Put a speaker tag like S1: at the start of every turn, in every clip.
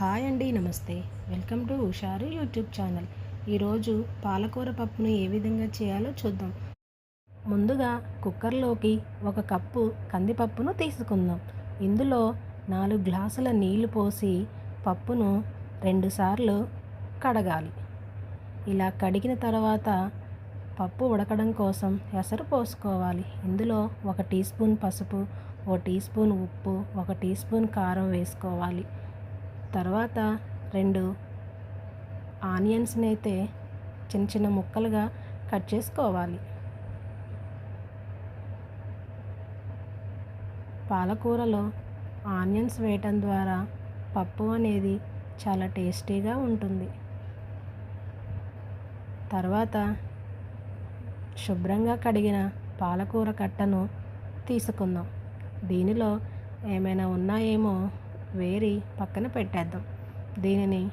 S1: Hi అండి నమస్తే. Welcome to Husharu YouTube channel. ఈరోజు పాలకూర పప్పును ఏ విధంగా చేయాలో చూద్దాం. ముందుగా కుక్కర్లోకి ఒక కప్పు కందిపప్పును తీసుకుందాం. ఇందులో నాలుగు గ్లాసుల నీళ్ళు పోసి పప్పును రెండుసార్లు కడగాలి. ఇలా కడిగిన తర్వాత పప్పు ఉడకడం కోసం ఎసరు పోసుకోవాలి. ఇందులో ఒక టీ స్పూన్ పసుపు ఓ టీ స్పూన్ ఉప్పు ఒక టీ స్పూన్ కారం వేసుకోవాలి. తర్వాత రెండు ఆనియన్స్ని అయితే చిన్న చిన్న ముక్కలుగా కట్ చేసుకోవాలి. పాలకూరలో ఆనియన్స్ వేయటం ద్వారా పప్పు అనేది చాలా టేస్టీగా ఉంటుంది. తర్వాత శుభ్రంగా కడిగిన పాలకూర కట్టను తీసుకుందాం. దీనిలో ఏమైనా ఉన్నాయేమో వేరి పక్కన పెట్టేద్దాం. దీనిని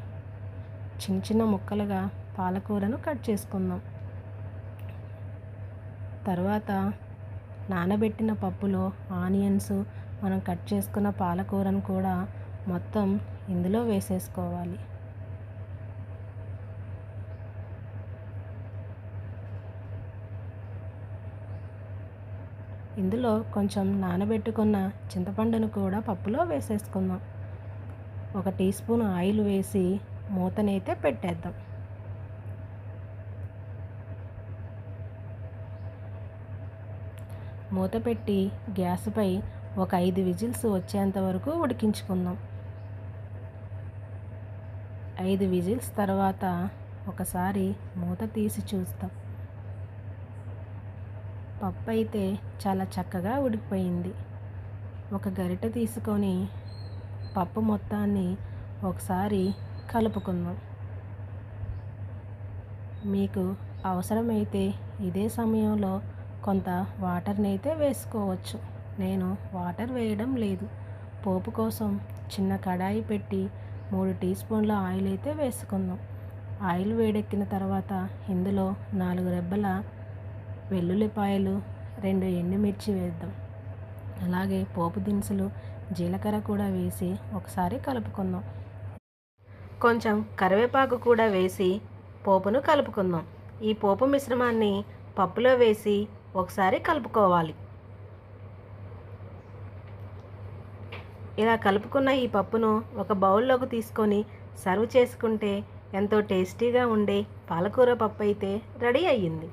S1: చిన్న చిన్న ముక్కలుగా పాలకూరను కట్ చేసుకుందాం. తర్వాత నానబెట్టిన పప్పులో ఆనియన్స్ మనం కట్ చేసుకున్న పాలకూరను కూడా మొత్తం ఇందులో వేసేసుకోవాలి. ఇందులో కొంచెం నానబెట్టుకున్న చింతపండును కూడా పప్పులో వేసేసుకుందాం. ఒక టీ స్పూన్ ఆయిల్ వేసి మూతనైతే పెట్టేద్దాం. మూత పెట్టి గ్యాస్పై ఒక ఐదు విజిల్స్ వచ్చేంత వరకు ఉడికించుకుందాం. ఐదు విజిల్స్ తర్వాత ఒకసారి మూత తీసి చూస్తాం. పప్పు అయితే చాలా చక్కగా ఉడికిపోయింది. ఒక గరిట తీసుకొని పప్పు మొత్తాన్ని ఒకసారి కలుపుకుందాం. మీకు అవసరమైతే ఇదే సమయంలో కొంత వాటర్ని అయితే వేసుకోవచ్చు. నేను వాటర్ వేయడం లేదు. పోపు కోసం చిన్న కడాయి పెట్టి మూడు టీ స్పూన్ల ఆయిల్ అయితే వేసుకుందాం. ఆయిల్ వేడెక్కిన తర్వాత ఇందులో నాలుగు రెబ్బల వెల్లుల్లిపాయలు రెండు ఎండుమిర్చి వేద్దాం. అలాగే పోపు దినుసులు జీలకర్ర కూడా వేసి ఒకసారి కలుపుకుందాం. కొంచెం కరివేపాకు కూడా వేసి పోపును కలుపుకుందాం. ఈ పోపు మిశ్రమాన్ని పప్పులో వేసి ఒకసారి కలుపుకోవాలి. ఇలా కలుపుకున్న ఈ పప్పును ఒక బౌల్లోకి తీసుకొని సర్వ్ చేసుకుంటే ఎంతో టేస్టీగా ఉండే పాలకూర పప్పు అయితే రెడీ అయ్యింది.